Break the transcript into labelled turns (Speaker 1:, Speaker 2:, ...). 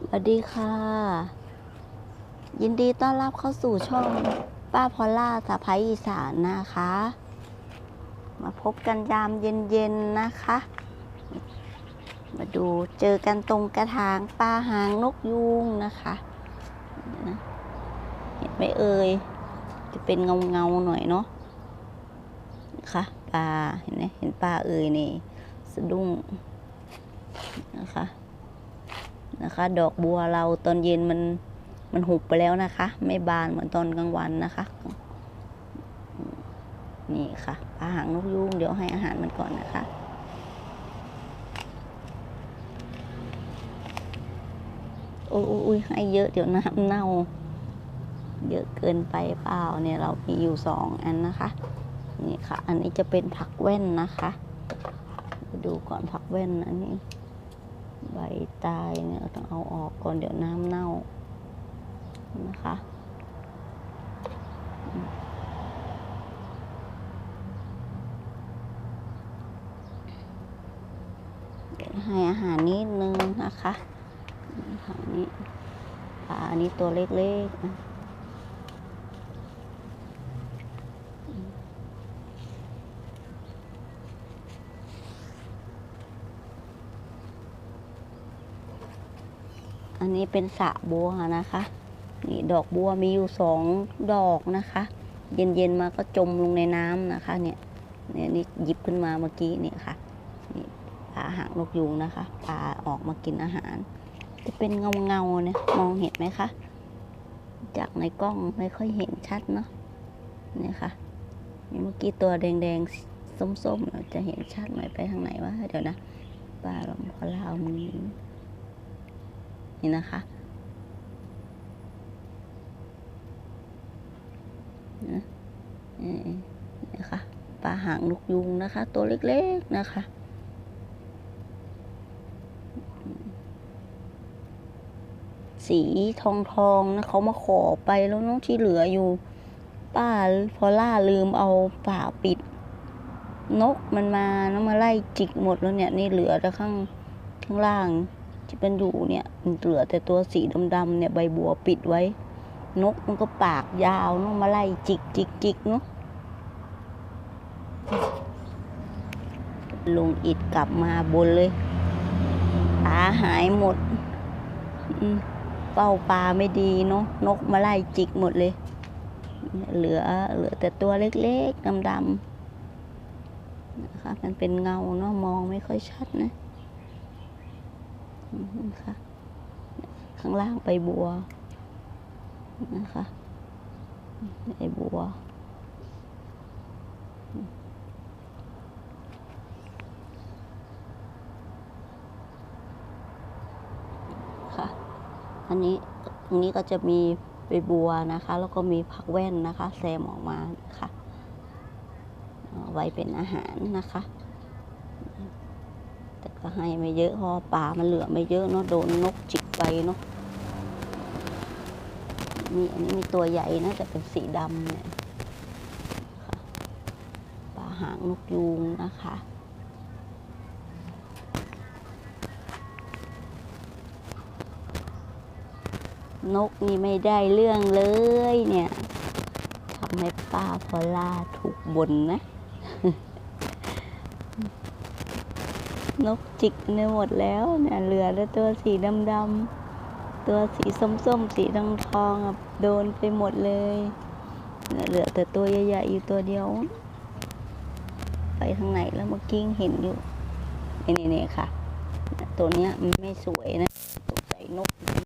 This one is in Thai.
Speaker 1: สวัสดีค่ะ ยินดีต้อนรับเข้าสู่ช่องป้าพอลล่าสะพายอีสานนะคะ มาพบกันยามเย็นๆนะคะ มาดูเจอกันตรงกระถางปลาหางนกยูงนะคะเห็นไหมเอ่ยจะเป็นเงาเงาๆหน่อยเนาะนะคะปลาเห็นไหมเห็นปลาเอ่ยนี่สะดุ้งนะคะ นะคะ ดอกบัวเราตอนเย็นมันมันหุบไปแล้วนะคะ ไม่บานเหมือนตอนกลางวันนะคะ นี่ค่ะปลาหางนกยูงเดี๋ยวให้อาหารมันก่อนนะคะโอ้ยโอ้ยให้เยอะเดี๋ยวน้ำเน่า เยอะเกินไปเปล่าเนี่ยเรามีอยู่สองอันนะคะ นี่ค่ะ อันนี้จะเป็นผักแว่นนะคะ ดูก่อนผักแว่นอันนี้ ใบตายเนี่ยต้องเอาออกก่อนเดี๋ยวน้ำเน่านะคะให้อาหารนิดนึงนะคะทางนี้ปลาอันนี้ตัวเล็กๆนะ อันนี้เป็นสระบัวนะคะ นี่ดอกบัวมีอยู่สองดอกนะคะ เย็นๆมาก็จมลงในน้ำนะคะ เนี่ยเนี่ยนี่หยิบขึ้นมาเมื่อกี้นี่ค่ะ นี่ปลาหางนกยูงนะคะปลาออกมากินอาหาร จะเป็นเงาเงาๆเนี่ยมองเห็นไหมคะ จากในกล้องไม่ค่อยเห็นชัดเนาะเนี่ยค่ะเมื่อกี้ตัวแดงๆส้มๆเราจะเห็นชัดไหมไปทางไหนวะเดี๋ยวนะปลาลองพอลาวมือ นี่นะคะนะนี่นะคะปลาหางนกยุงนะคะ ตัวเล็ก ๆ นะคะสีทองทองๆนะเขามาขอไปแล้วน้องที่เหลืออยู่ ป้าพอล่าลืมเอาฝาปิด นกมันมาแล้วมาไล่จิกหมดแล้วเนี่ย นี่เหลือแต่ข้างข้างล่าง ที่เป็นอยู่เนี่ยมันเหลือแต่ตัวสีดำๆเนี่ยใบบัวปิดไว้ นกมันก็ปากยาวเนาะมาไล่จิกจิกจิกเนาะลุงอิดกลับมาบนเลย ตาหายหมดเป้าปลาไม่ดีเนาะนกมาไล่จิกหมดเลย เหลือเหลือแต่ตัวเล็กๆดำๆนะคะมันเป็นเงาเนาะมองไม่ค่อยชัดนะ อืมค่ะข้างล่างไปบัวนะคะไอบัว ค่ะ อันนี้อันนี้ก็จะมีใบบัวนะคะ แล้วก็มีผักแว่นนะคะแซมออกมานะคะไว้เป็นอาหารนะคะ ก็ให้ไม่เยอะพราะปลามันเหลือไม่เยอะเนาะโดนนกจิกไปเนาะนี่อันนี้มีตัวใหญ่นะแต่เป็นสีดำเนี่ยค่ะปลาหางนกยูงนะคะนกนี่ไม่ได้เรื่องเลยเนี่ยทำให้ป้าพอล่าถูกบ่นนะ นกจิกในหมดแล้วเนี่ยเหลือแต่ตัวสีดำๆตัวสีส้มๆสีทองทองอะโดนไปหมดเลยเนี่ยเหลือแต่ตัวใหญ่ๆอยู่ตัวเดียว ไปทางไหนแล้วเมื่อกี้เห็นอยู่นี่นี่ๆค่ะ ตัวเนี้ยไม่สวยนะตัวใส่นก